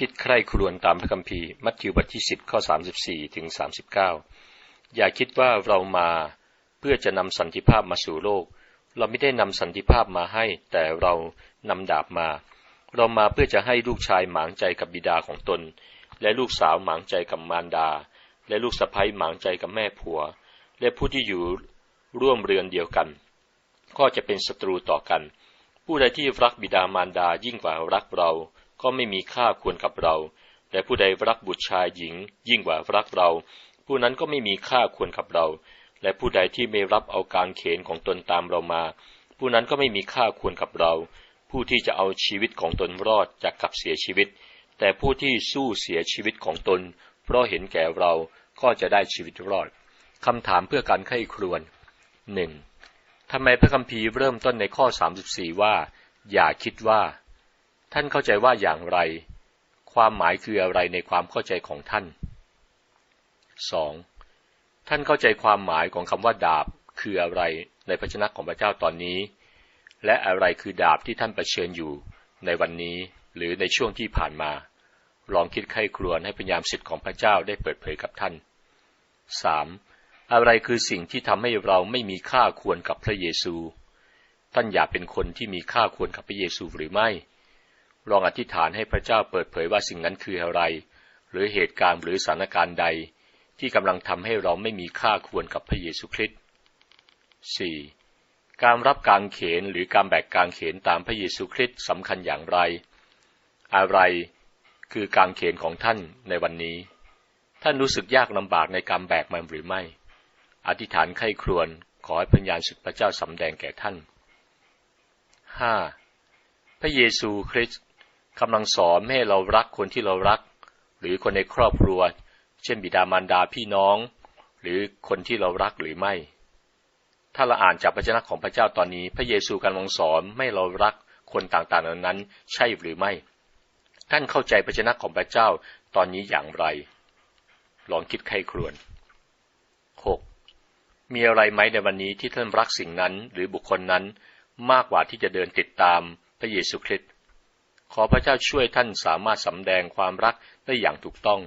คิดใคร่ครวญตามพระคัมภีร์มัทธิวบทที่สิบข้อสามสิบสี่ถึงสามสิบเก้าอย่าคิดว่าเรามาเพื่อจะนำสันติภาพมาสู่โลก เราไม่ได้นำสันติภาพมาให้ แต่เรานำดาบมา เรามาเพื่อจะให้ลูกชายหมางใจกับบิดาของตน และลูกสาวหมางใจกับมารดา และลูกสะใภ้หมางใจกับแม่ผัว และผู้ที่อยู่ร่วมเรือนเดียวกัน ก็จะเป็นศัตรูต่อกัน ผู้ใดที่รักบิดามารดายิ่งกว่ารักเรา ก็ไม่มีค่าควรกับเราแต่ผู้ใดรักบุตรชายหญิง ยิ่งกว่ารักเรา ผู้นั้นก็ไม่มีค่าควรกับเรา และผู้ใดที่ไม่รับเอาการเขนของตนตามเรามา ผู้นั้นก็ไม่มีค่าควรกับเรา ผู้ที่จะเอาชีวิตของตนรอดจากกับเสียชีวิต แต่ผู้ที่สู้เสียชีวิตของตน เพราะเห็นแก่เราก็จะได้ชีวิตรอดคำถามเพื่อการไข้ครวนหนึ่งทำไมพระคัมภีร์เริ่มต้นในข้อ 34 ว่า อย่าคิดว่า ท่านเข้าใจว่าอย่างไร ความหมายคืออะไรในความเข้าใจของท่าน 2. ท่านเข้าใจความหมายของคำว่าดาบคืออะไรในพระชนะของพระเจ้าตอนนี้ และอะไรคือดาบที่ท่านประชิญอยู่ในวันนี้หรือในช่วงที่ผ่านมา ลองคิดไข้ครวญให้พยายามสิทธิ์ของพระเจ้าได้เปิดเผยกับท่าน 3. อะไรคือสิ่งที่ทำให้เราไม่มีค่าควรกับพระเยซู ท่านอยากเป็นคนที่มีค่าควรกับพระเยซูหรือไม่ ลองอธิษฐานให้พระเจ้าเปิดเผยว่าสิ่งนั้นคืออะไร หรือเหตุการณ์หรือสถานการณ์ใด ที่กำลังทำให้เราไม่มีค่าควรกับพระเยซูคริสต์ 4. การรับการเขนหรือการแบกการเขนตามพระเยซูคริสต์สำคัญอย่างไร อะไรคือการเขนของท่านในวันนี้ ท่านรู้สึกยากลำบากในการแบกมันหรือไม่ อธิษฐานไข้ครวนขอให้พญญาณสุดพระเจ้าสำแดงแก่ท่าน 5. พระเยซูคริสต์ กำลังสอนให้เรารักคนที่เรารัก หรือคนในครอบครัว เช่นบิดามารดาพี่น้อง หรือคนที่เรารักหรือไม่ ถ้าเราอ่านจากพระเจ้าของพระเจ้าตอนนี้ พระเยซูกำลังสอนไม่เรารักคนต่างๆเหล่านั้น ใช่หรือไม่ ท่านเข้าใจพระเจ้าของพระเจ้าตอนนี้อย่างไร ลองคิดใครครวน 6. มีอะไรไหมในวันนี้ที่ท่านรักสิ่งนั้นหรือบุคคลนั้นมากกว่าที่จะเดินติดตามพระเยซูคริสต์ ขอพระเจ้าช่วยท่านสามารถสำแดงความรักได้อย่างถูกต้อง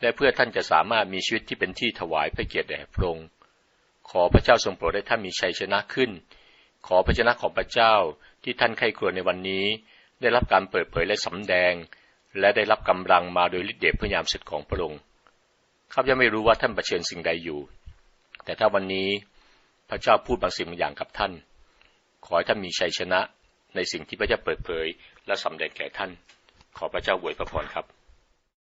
และเพื่อท่านจะสามารถมีชีวิตที่เป็นที่ถวายพระเกียรติแด่พระองค์ ขอพระเจ้าทรงโปรดให้ท่านมีชัยชนะขึ้น ขอพระชนะของพระเจ้าที่ท่านใคร่ครวญในวันนี้ ได้รับการเปิดเผยและสำแดง และได้รับกำลังมาโดยฤทธิ์เดชพระยามสิทธิ์ของพระองค์ข้าพเจ้าไม่รู้ว่าท่านประชิญสิ่งใดอยู่ แต่ถ้าวันนี้พระเจ้าพูดบางสิ่งบางอย่างกับท่าน ขอให้ท่านมีชัยชนะ ในสิ่งที่พระเจ้าเปิดเผย และสำแดงแก่ท่าน ขอพระเจ้าอวยพระพรครับ